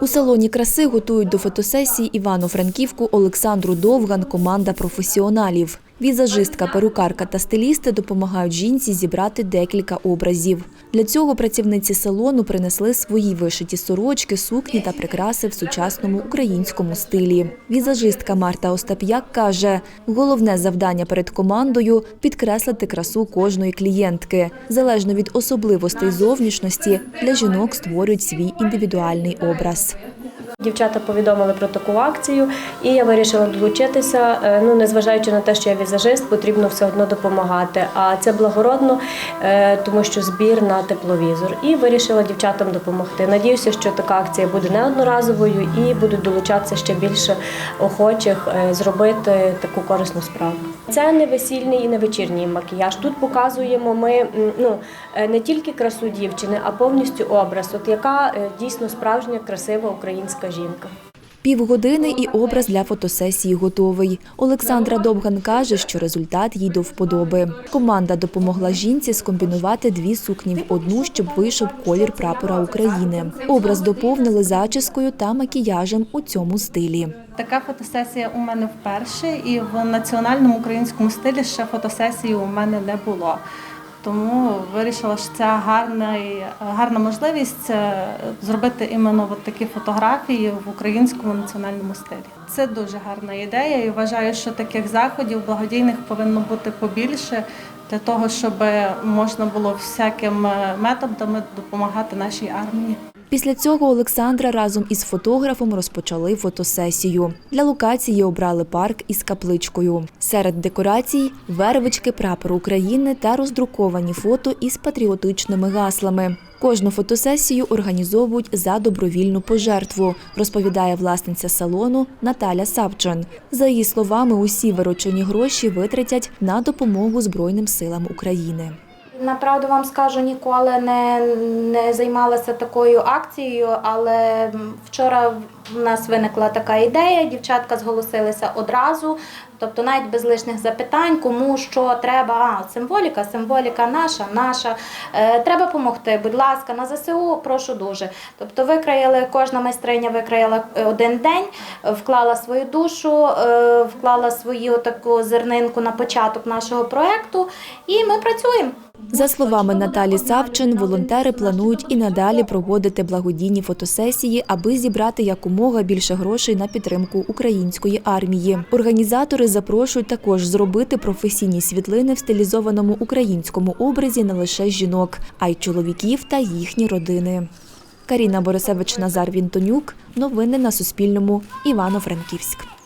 У салоні краси готують до фотосесії Івано-Франківку Олександру Довган команда професіоналів. Візажистка, перукарка та стилісти допомагають жінці зібрати декілька образів. Для цього працівниці салону принесли свої вишиті сорочки, сукні та прикраси в сучасному українському стилі. Візажистка Марта Остап'як каже, головне завдання перед командою підкреслити красу кожної клієнтки. Залежно від особливостей зовнішності, для жінок створюють свій індивідуальний образ. Дівчата повідомили про таку акцію, і я вирішила долучитися. Е, Ну, незважаючи на те, що я візажист, потрібно все одно допомагати. А це благородно, е, тому що збір на тепловізор. І вирішила дівчатам допомогти. Надіюся, що така акція буде неодноразовою і будуть долучатися ще більше охочих е, зробити таку корисну справу. Це не весільний і не вечірній макіяж. Тут показуємо ми ну, не тільки красу дівчини, а повністю образ, от яка дійсно справжня красива українська жінка. Півгодини і образ для фотосесії готовий. Олександра Довган каже, що результат їй до вподоби. Команда допомогла жінці скомбінувати дві сукні в одну, щоб вийшов колір прапора України. Образ доповнили зачіскою та макіяжем у цьому стилі. Така фотосесія у мене вперше, і в національному українському стилі ще фотосесії у мене не було. Тому вирішила, що це гарна, гарна можливість е, зробити іменно от такі фотографії в українському національному стилі. Це дуже гарна ідея, і вважаю, що таких заходів благодійних повинно бути побільше для того, щоб можна було всякими методами допомагати нашій армії. Після цього Олександра разом із фотографом розпочали фотосесію. Для локації обрали парк із капличкою. Серед декорацій – вервички прапору України та роздруковані фото із патріотичними гаслами. Кожну фотосесію організовують за добровільну пожертву, розповідає власниця салону Наталя Савчан. За її словами, усі виручені гроші витратять на допомогу Збройним силам України. Направду вам скажу, ніколи не, не займалася такою акцією, але вчора в нас виникла така ідея. Дівчатка зголосилися одразу, тобто навіть без лишніх запитань, кому що треба. А, символіка, символіка наша, наша. Е, треба допомогти. Будь ласка, на ЗСУ прошу дуже. Тобто, викраїли, кожна майстриня викраїла е, один день, вклала свою душу, е, вклала свою таку зернинку на початок нашого проекту, і ми працюємо. За словами Наталі Савчин, волонтери планують і надалі проводити благодійні фотосесії, аби зібрати якомога більше грошей на підтримку української армії. Організатори запрошують також зробити професійні світлини в стилізованому українському образі не лише жінок, а й чоловіків та їхні родини. Каріна Борисевич Назар Вінтонюк. Новини на Суспільному. Івано-Франківськ.